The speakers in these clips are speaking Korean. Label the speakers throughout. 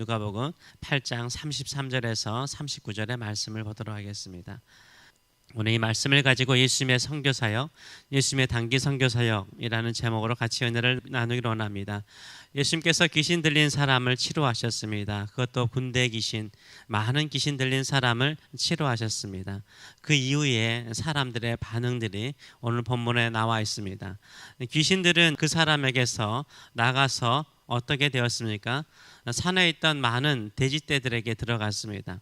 Speaker 1: 누가복음 8장 33절에서 39절의 말씀을 보도록 하겠습니다. 오늘 이 말씀을 가지고 예수님의 선교사역, 예수님의 단기 선교사역이라는 제목으로 같이 은혜를 나누기로 원합니다. 예수님께서 귀신 들린 사람을 치료하셨습니다. 그것도 군대 귀신, 많은 귀신 들린 사람을 치료하셨습니다. 그 이후에 사람들의 반응들이 오늘 본문에 나와 있습니다. 귀신들은 그 사람에게서 나가서 어떻게 되었습니까? 산에 있던 많은 돼지떼들에게 들어갔습니다.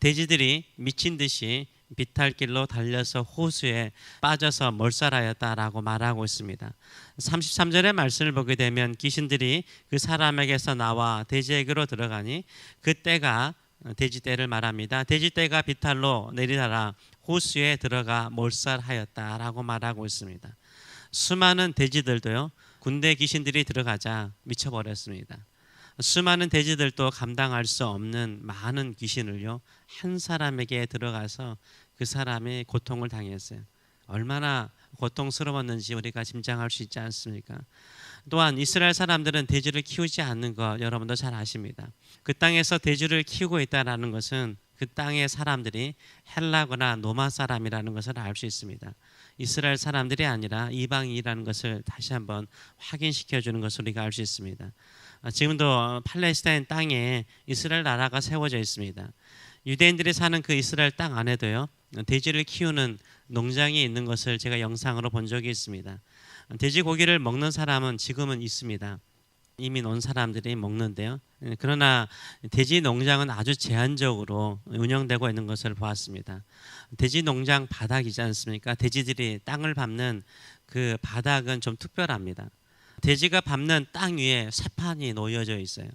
Speaker 1: 돼지들이 미친 듯이 비탈길로 달려서 호수에 빠져서 몰살하였다라고 말하고 있습니다. 33절의 말씀을 보게 되면 귀신들이 그 사람에게서 나와 돼지에게로 들어가니 그때가 돼지떼를 말합니다. 돼지떼가 비탈로 내리다라 호수에 들어가 몰살하였다라고 말하고 있습니다. 수많은 돼지들도요 군대 귀신들이 들어가자 미쳐버렸습니다. 수많은 돼지들도 감당할 수 없는 많은 귀신을요 한 사람에게 들어가서 그 사람이 고통을 당했어요. 얼마나 고통스러웠는지 우리가 짐작할 수 있지 않습니까? 또한 이스라엘 사람들은 돼지를 키우지 않는 것 여러분도 잘 아십니다. 그 땅에서 돼지를 키우고 있다라는 것은 그 땅의 사람들이 헬라거나 노마 사람이라는 것을 알 수 있습니다. 이스라엘 사람들이 아니라 이방인이라는 것을 다시 한번 확인시켜 주는 것을 우리가 알 수 있습니다. 지금도 팔레스타인 땅에 이스라엘 나라가 세워져 있습니다. 유대인들이 사는 그 이스라엘 땅 안에도요 돼지를 키우는 농장이 있는 것을 제가 영상으로 본 적이 있습니다. 돼지 고기를 먹는 사람은 지금은 있습니다. 이미 온 사람들이 먹는데요. 그러나 돼지 농장은 아주 제한적으로 운영되고 있는 것을 보았습니다. 돼지 농장 바닥이지 않습니까? 돼지들이 땅을 밟는 그 바닥은 좀 특별합니다. 돼지가 밟는 땅 위에 새판이 놓여져 있어요.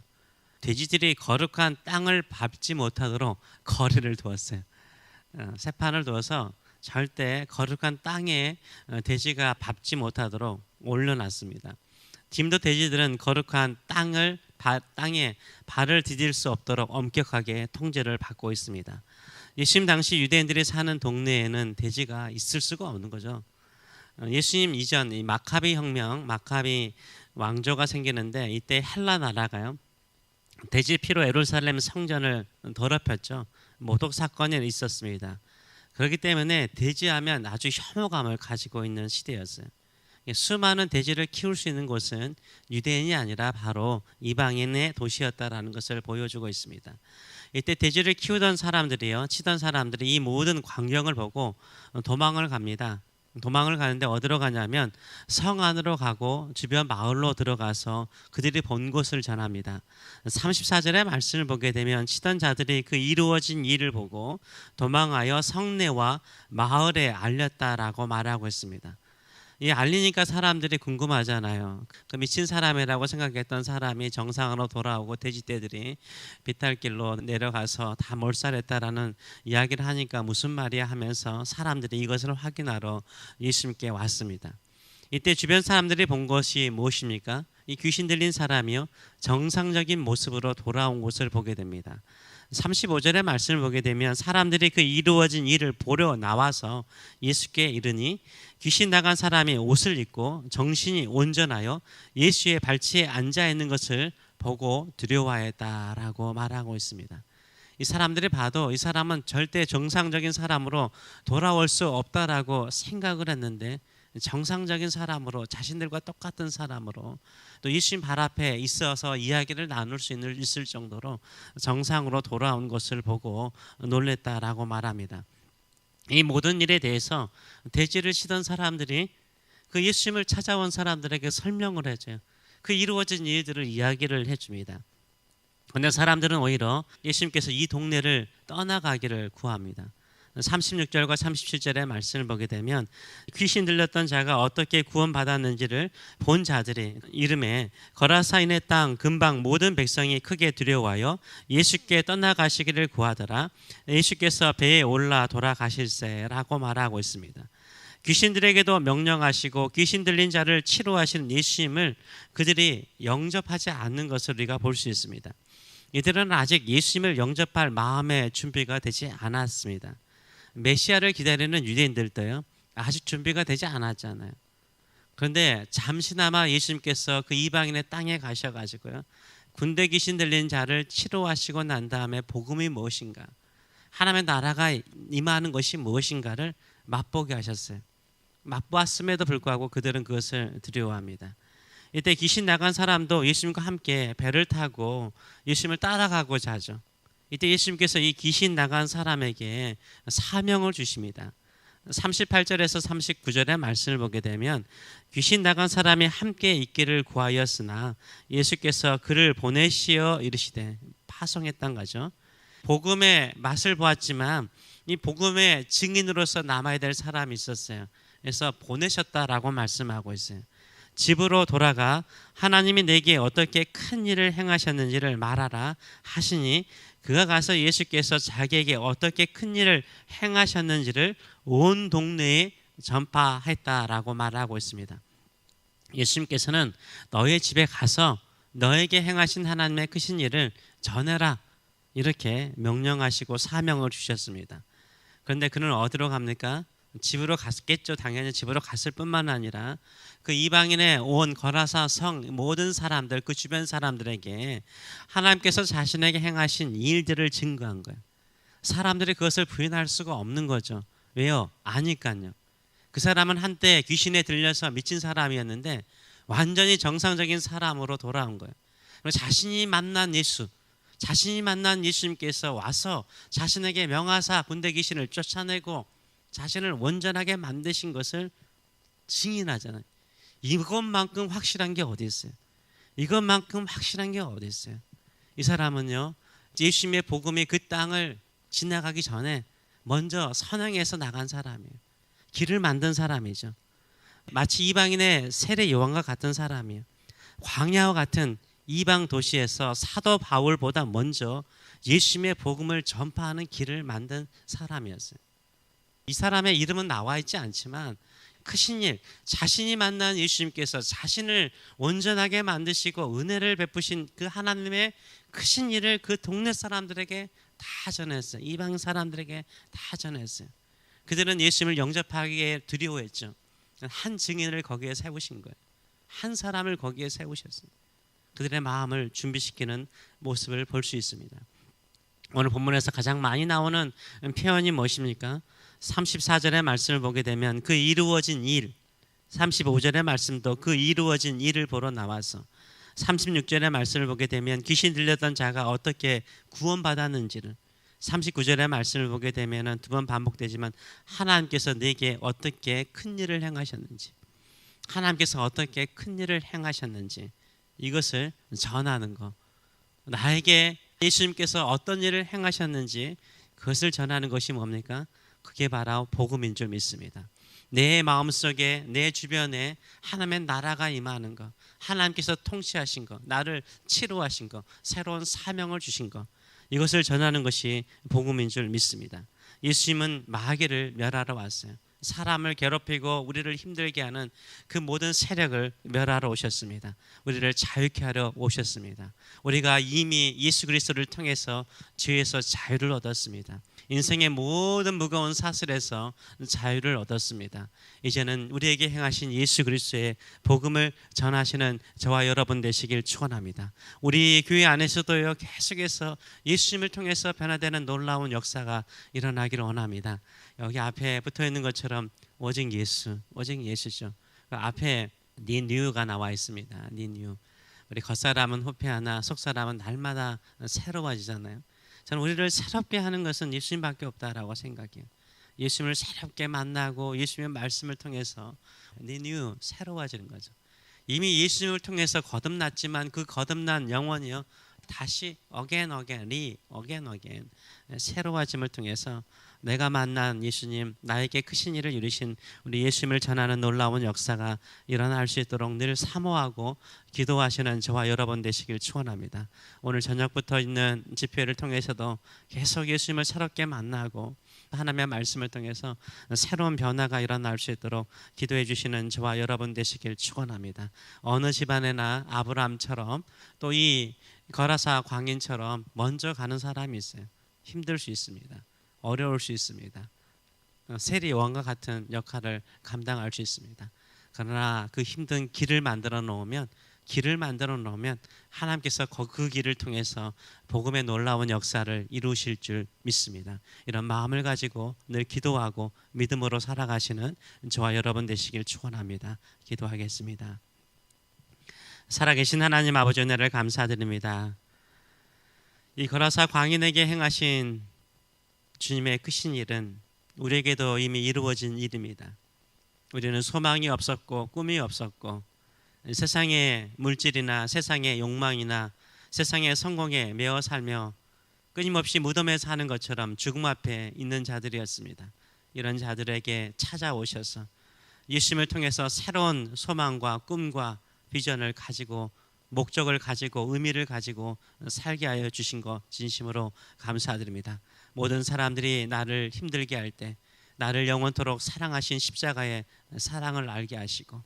Speaker 1: 돼지들이 거룩한 땅을 밟지 못하도록 거리를 두었어요. 새판을 두어서 절대 거룩한 땅에 돼지가 밟지 못하도록 올려놨습니다. 지금도 돼지들은 거룩한 땅을 바, 땅에 발을 디딜 수 없도록 엄격하게 통제를 받고 있습니다. 예수님 당시 유대인들이 사는 동네에는 돼지가 있을 수가 없는 거죠. 예수님 이전 이 마카비 혁명, 마카비 왕조가 생기는데 이때 헬라 나라가요. 돼지 피로 에루살렘 성전을 더럽혔죠. 모독 사건이 있었습니다. 그렇기 때문에 돼지하면 아주 혐오감을 가지고 있는 시대였어요. 수많은 돼지를 키울 수 있는 곳은 유대인이 아니라 바로 이방인의 도시였다라는 것을 보여주고 있습니다. 이때 돼지를 키우던 사람들이요, 치던 사람들이 이 모든 광경을 보고 도망을 갑니다. 도망을 가는데 어디로 가냐면 성 안으로 가고 주변 마을로 들어가서 그들이 본 것을 전합니다. 34절의 말씀을 보게 되면 치던 자들이 그 이루어진 일을 보고 도망하여 성내와 마을에 알렸다라고 말하고 있습니다. 이 알리니까 사람들이 궁금하잖아요. 그 미친 사람이라고 생각했던 사람이 정상으로 돌아오고 돼지떼들이 비탈길로 내려가서 다 몰살했다라는 이야기를 하니까 무슨 말이야 하면서 사람들이 이것을 확인하러 예수님께 왔습니다. 이때 주변 사람들이 본 것이 무엇입니까? 이 귀신 들린 사람이요 정상적인 모습으로 돌아온 것을 보게 됩니다. 35절의 말씀을 보게 되면 사람들이 그 이루어진 일을 보려 나와서 예수께 이르니 귀신 나간 사람이 옷을 입고 정신이 온전하여 예수의 발치에 앉아 있는 것을 보고 두려워했다라고 말하고 있습니다. 이 사람들이 봐도 이 사람은 절대 정상적인 사람으로 돌아올 수 없다라고 생각을 했는데 정상적인 사람으로 자신들과 똑같은 사람으로 또 예수님 발 앞에 있어서 이야기를 나눌 수 있는 있을 정도로 정상으로 돌아온 것을 보고 놀랬다라고 말합니다. 이 모든 일에 대해서 대지를 치던 사람들이 그 예수님을 찾아온 사람들에게 설명을 해줘요. 그 이루어진 일들을 이야기를 해줍니다. 그런데 사람들은 오히려 예수님께서 이 동네를 떠나가기를 구합니다. 36절과 37절의 말씀을 보게 되면 귀신 들렸던 자가 어떻게 구원받았는지를 본 자들이 이름에 거라사인의 땅 근방 모든 백성이 크게 두려워하여 예수께 떠나가시기를 구하더라 예수께서 배에 올라 돌아가실세라고 말하고 있습니다. 귀신들에게도 명령하시고 귀신 들린 자를 치료하시는 예수님을 그들이 영접하지 않는 것을 우리가 볼 수 있습니다. 이들은 아직 예수님을 영접할 마음의 준비가 되지 않았습니다. 메시아를 기다리는 유대인들도요 아직 준비가 되지 않았잖아요. 그런데 잠시나마 예수님께서 그 이방인의 땅에 가셔가지고요 군대 귀신 들린 자를 치료하시고 난 다음에 복음이 무엇인가? 하나님의 나라가 임하는 것이 무엇인가를 맛보게 하셨어요. 맛보았음에도 불구하고 그들은 그것을 두려워합니다. 이때 귀신 나간 사람도 예수님과 함께 배를 타고 예수님을 따라가고자 하죠. 이때 예수님께서 이 귀신 나간 사람에게 사명을 주십니다. 38절에서 39절의 말씀을 보게 되면 귀신 나간 사람이 함께 있기를 구하였으나 예수께서 그를 보내시어 이르시되 파송했단 거죠. 복음의 맛을 보았지만 이 복음의 증인으로서 남아야 될 사람이 있었어요. 그래서 보내셨다라고 말씀하고 있어요. 집으로 돌아가 하나님이 내게 어떻게 큰 일을 행하셨는지를 말하라 하시니 그가 가서 예수께서 자기에게 어떻게 큰 일을 행하셨는지를 온 동네에 전파했다라고 말하고 있습니다. 예수님께서는 너의 집에 가서 너에게 행하신 하나님의 크신 일을 전해라 이렇게 명령하시고 사명을 주셨습니다. 그런데 그는 어디로 갑니까? 집으로 갔겠죠. 당연히 집으로 갔을 뿐만 아니라 그 이방인의 온 거라사 성 모든 사람들 그 주변 사람들에게 하나님께서 자신에게 행하신 일들을 증거한 거예요. 사람들이 그것을 부인할 수가 없는 거죠. 왜요? 아니까요. 그 사람은 한때 귀신에 들려서 미친 사람이었는데 완전히 정상적인 사람으로 돌아온 거예요. 자신이 만난 예수, 자신이 만난 예수님께서 와서 자신에게 명하사 군대 귀신을 쫓아내고 자신을 온전하게 만드신 것을 증인하잖아요. 이것만큼 확실한 게 어디 있어요? 이것만큼 확실한 게 어디 있어요? 이 사람은요, 예수님의 복음이 그 땅을 지나가기 전에 먼저 선행해서 나간 사람이에요. 길을 만든 사람이죠. 마치 이방인의 세례 요한과 같은 사람이에요. 광야와 같은 이방 도시에서 사도 바울보다 먼저 예수님의 복음을 전파하는 길을 만든 사람이었어요. 이 사람의 이름은 나와 있지 않지만 크신 일, 자신이 만난 예수님께서 자신을 온전하게 만드시고 은혜를 베푸신 그 하나님의 크신 일을 그 동네 사람들에게 다 전했어요. 이방 사람들에게 다 전했어요. 그들은 예수님을 영접하기에 두려워했죠. 한 증인을 거기에 세우신 거예요. 한 사람을 거기에 세우셨어요. 그들의 마음을 준비시키는 모습을 볼 수 있습니다. 오늘 본문에서 가장 많이 나오는 표현이 무엇입니까? 34절의 말씀을 보게 되면 그 이루어진 일, 35절의 말씀도 그 이루어진 일을 보러 나와서 36절의 말씀을 보게 되면 귀신 들렸던 자가 어떻게 구원받았는지를 39절의 말씀을 보게 되면 두 번 반복되지만 하나님께서 내게 어떻게 큰 일을 행하셨는지 하나님께서 어떻게 큰 일을 행하셨는지 이것을 전하는 것 나에게 예수님께서 어떤 일을 행하셨는지 그것을 전하는 것이 뭡니까? 그게 바로 복음인 줄 믿습니다. 내 마음속에 내 주변에 하나님의 나라가 임하는 것, 하나님께서 통치하신 것, 나를 치료하신 것, 새로운 사명을 주신 것, 이것을 전하는 것이 복음인 줄 믿습니다. 예수님은 마귀를 멸하러 왔어요. 사람을 괴롭히고 우리를 힘들게 하는 그 모든 세력을 멸하러 오셨습니다. 우리를 자유케 하려 오셨습니다. 우리가 이미 예수 그리스도를 통해서 죄에서 자유를 얻었습니다. 인생의 모든 무거운 사슬에서 자유를 얻었습니다. 이제는 우리에게 행하신 예수 그리스도의 복음을 전하시는 저와 여러분 되시길 축원합니다. 우리 교회 안에서도요 계속해서 예수님을 통해서 변화되는 놀라운 역사가 일어나기를 원합니다. 여기 앞에 붙어 있는 것처럼 오직 예수, 오직 예수죠. 그 앞에 니뉴가 나와 있습니다. 니뉴. 우리 겉사람은 후패하나 속사람은 날마다 새로워지잖아요. 저는 우리를 새롭게 하는 것은 예수님밖에 없다라고 생각해요. 예수님을 새롭게 만나고 예수님의 말씀을 통해서 리뉴 새로워지는 거죠. 이미 예수님을 통해서 거듭났지만 그 거듭난 영혼이요 다시 어겐 어겐 리 어겐 어겐 새로워짐을 통해서 내가 만난 예수님, 나에게 크신 일을 이루신 우리 예수님을 전하는 놀라운 역사가 일어날 수 있도록 늘 사모하고 기도하시는 저와 여러분 되시길 축원합니다. 오늘 저녁부터 있는 집회를 통해서도 계속 예수님을 새롭게 만나고 하나님의 말씀을 통해서 새로운 변화가 일어날 수 있도록 기도해 주시는 저와 여러분 되시길 축원합니다. 어느 집안에나 아브라함처럼 또 이 거라사 광인처럼 먼저 가는 사람이 있어요. 힘들 수 있습니다. 어려울 수 있습니다. 어, 세리 왕과 같은 역할을 감당할 수 있습니다. 그러나 그 힘든 길을 만들어 놓으면 길을 만들어 놓으면 하나님께서 거- 그 길을 통해서 복음의 놀라운 역사를 이루실 줄 믿습니다. 이런 마음을 가지고 늘 기도하고 믿음으로 살아가시는 저와 여러분 되시길 축원합니다. 기도하겠습니다. 살아계신 하나님 아버지 은혜를 감사드립니다. 이 거라사 광인에게 행하신 주님의 크신 일은 우리에게도 이미 이루어진 일입니다. 우리는 소망이 없었고 꿈이 없었고 세상의 물질이나 세상의 욕망이나 세상의 성공에 매어 살며 끊임없이 무덤에 사는 것처럼 죽음 앞에 있는 자들이었습니다. 이런 자들에게 찾아오셔서 예수님을 통해서 새로운 소망과 꿈과 비전을 가지고 목적을 가지고 의미를 가지고 살게 하여 주신 것 진심으로 감사드립니다. 모든 사람들이 나를 힘들게 할 때 나를 영원토록 사랑하신 십자가의 사랑을 알게 하시고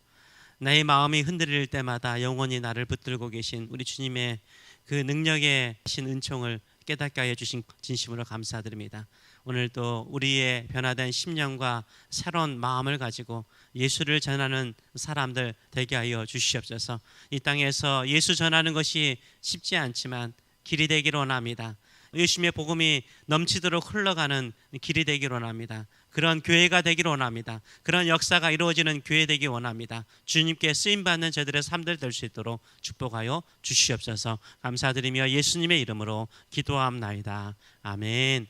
Speaker 1: 나의 마음이 흔들릴 때마다 영원히 나를 붙들고 계신 우리 주님의 그 능력의 신 은총을 깨닫게 하여 주신 진심으로 감사드립니다. 오늘 또 우리의 변화된 심령과 새로운 마음을 가지고 예수를 전하는 사람들 되게 하여 주시옵소서. 이 땅에서 예수 전하는 것이 쉽지 않지만 길이 되기를 원합니다. 예수님의 복음이 넘치도록 흘러가는 길이 되기를 원합니다. 그런 교회가 되기를 원합니다. 그런 역사가 이루어지는 교회 되기 원합니다. 주님께 쓰임 받는 저들의 삶들 될 수 있도록 축복하여 주시옵소서. 감사드리며 예수님의 이름으로 기도함나이다. 아멘.